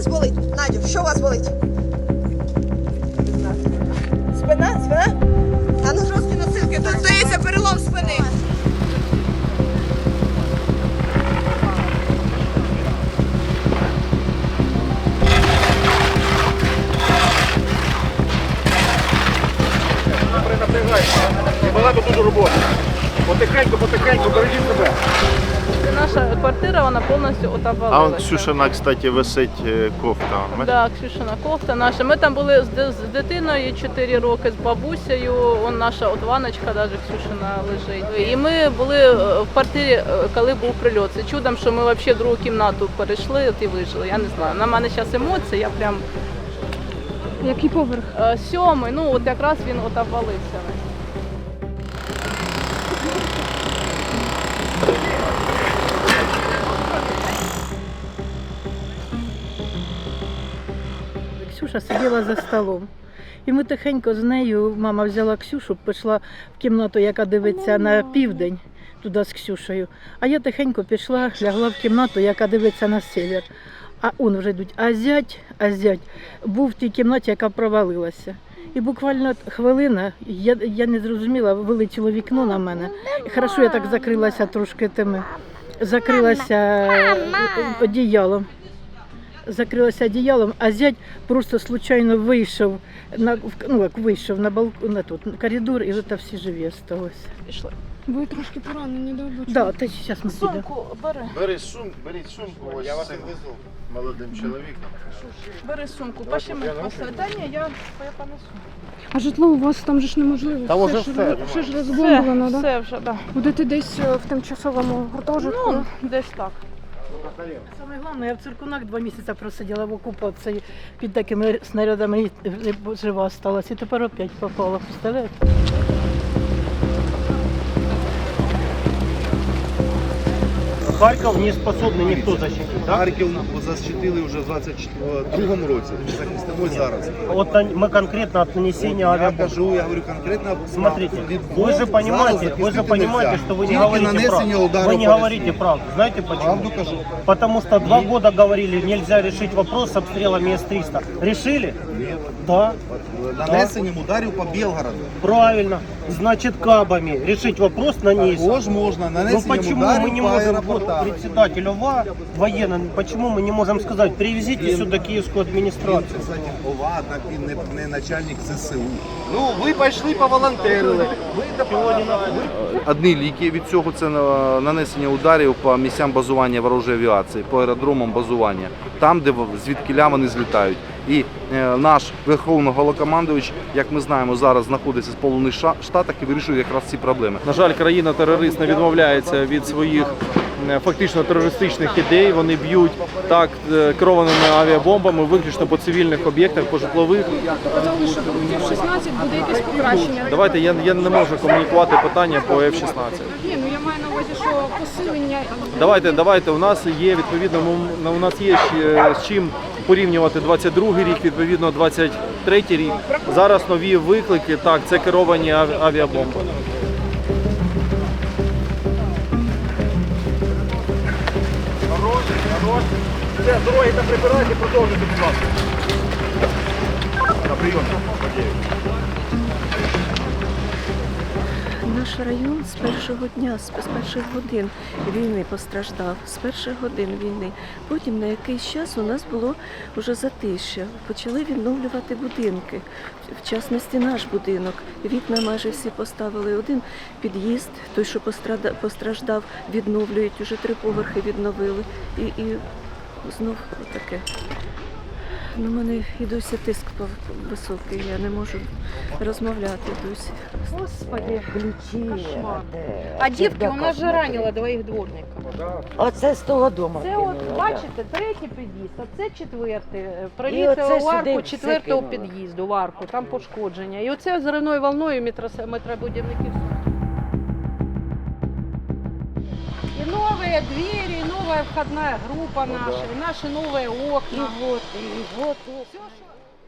вас болить? Надю, що у вас болить? Спина? Спина? А ну жорсткі носилки, тут здається перелом спини. Не перенапрягайся. І багато дуже роботи. Потихеньку, потихеньку, бережіть себе. Наша квартира, вона повністю А он. Ксюшина, кстати, висить е, кофта. Ми- Да, Ксюшина кофта наша. Ми там були з, ди- з дитиною 4 роки, з бабусею. Он наша от ваночка, навіть Ксюшина лежить. І ми були е, в квартирі, е, коли був прильот. Це чудом, що ми взагалі в другу кімнату перейшли от і вижили. Я не знаю. На мене зараз емоції, я прям Який поверх? е, сьомий, ну от якраз він от Ксюша сиділа за столом. І ми тихенько з нею, мама взяла Ксюшу, пішла в кімнату, яка дивиться на південь, туди з Ксюшею. А я тихенько пішла, лягла в кімнату, яка дивиться на север. А он вже йдуть. А зять, а зять був в тій кімнаті, яка провалилася. І буквально хвилина, я, я не зрозуміла, вилетіло вікно на мене. І хорошо, я так закрилася трошки тими, закрилася одіялом закрилася одіялом, а зять просто случайно вийшов на ну, як вийшов на балкон на тут на коридор, і вже всі живі залишилися. Пішли. Ви трошки поранені, да? бачу? Да, та зараз ми підемо. Сумку бери. Бери сум, беріть сумку, ось Я вас відвезу. молодим чоловіком. Бери сумку. Пошли ми Та я, я понесу. А житло у вас там же ж неможливо. Там уже ж, все, все ж Все, розбомблено, да? все вже, да. Будете десь е, в тимчасовому гуртожитку? Ну, десь так. Саме головне, я в циркунах два місяці просиділа в окупації під такими снарядами жива сталася. І тепер опять попала. Представляєте? Харків не способний ніхто защитити, так? Харків защитили вже в 22-му році. Захистимо і зараз. От на- ми конкретно от нанесення Я авіабомб. кажу, я говорю конкретно. Смотрите, від вы же бомб понимаете, зараз вы же захистити понимаете, нельзя. что вы не Тільки говорите нанесення правду. удару Вы не по говорите Росії. правду. Знаете почему? Правду кажу. Потому что два года говорили, нельзя решить вопрос с обстрелами С-300. Решили? Ні. Да, Нанесенням ударів по Білгороду. правильно. Значит, кабами решить вопрос на ней. Також можна Ну нанесенням почему мы ударів не по можем, вот, ОВА военно, почему мы не можем сказать, привезите сюда киевскую Він, администрацию? кстати, ОВА, не, не начальник ЗСУ. Ну, вы пошли поволонтерили. Одні ліки від цього це нанесення ударів по місцям базування ворожої авіації, по аеродромам базування, там, де в- звідкиля вони злітають. І е, наш верховний головнокомандувач, як ми знаємо, зараз знаходиться в Сполучених Ша- Штатах і вирішує якраз ці проблеми. На жаль, країна-терорист не відмовляється від своїх е, фактично терористичних ідей. Вони б'ють так е, керованими авіабомбами виключно по цивільних об'єктах, по житлових. Казали, що до F-16 буде якесь покращення. Давайте я, я не можу комунікувати питання по F-16. Ні, ну я маю на увазі, що посилення Давайте, давайте. У нас є відповідно, у нас є з чим порівнювати 22 рік, відповідно 23 рік. Зараз нові виклики. Так, це керовані аві- авіабомби. Все, дороги там прибирайте, продовжуйте, будь ласка. На прийом. Наш район з першого дня, з перших годин війни постраждав, з перших годин війни. Потім на якийсь час у нас було вже затишя. Почали відновлювати будинки, в частності наш будинок. Вікна майже всі поставили. Один під'їзд, той, що постраждав, відновлюють, уже три поверхи відновили. І, і знов таке. Ну, у мене і досі тиск високий, я не можу розмовляти досі. Господи, А дівки у нас же ранило двоїх дворників. Оце з того дому. Це от да. бачите, третій під'їзд, а це четвертий. Е, оце в арку четвертого під'їзду, в арку, там пошкодження. І оце зеленою волною метрос- метробудівників. І нові двері, і входная группа група наша, і наши новые окна. И вот, и вот. Все, що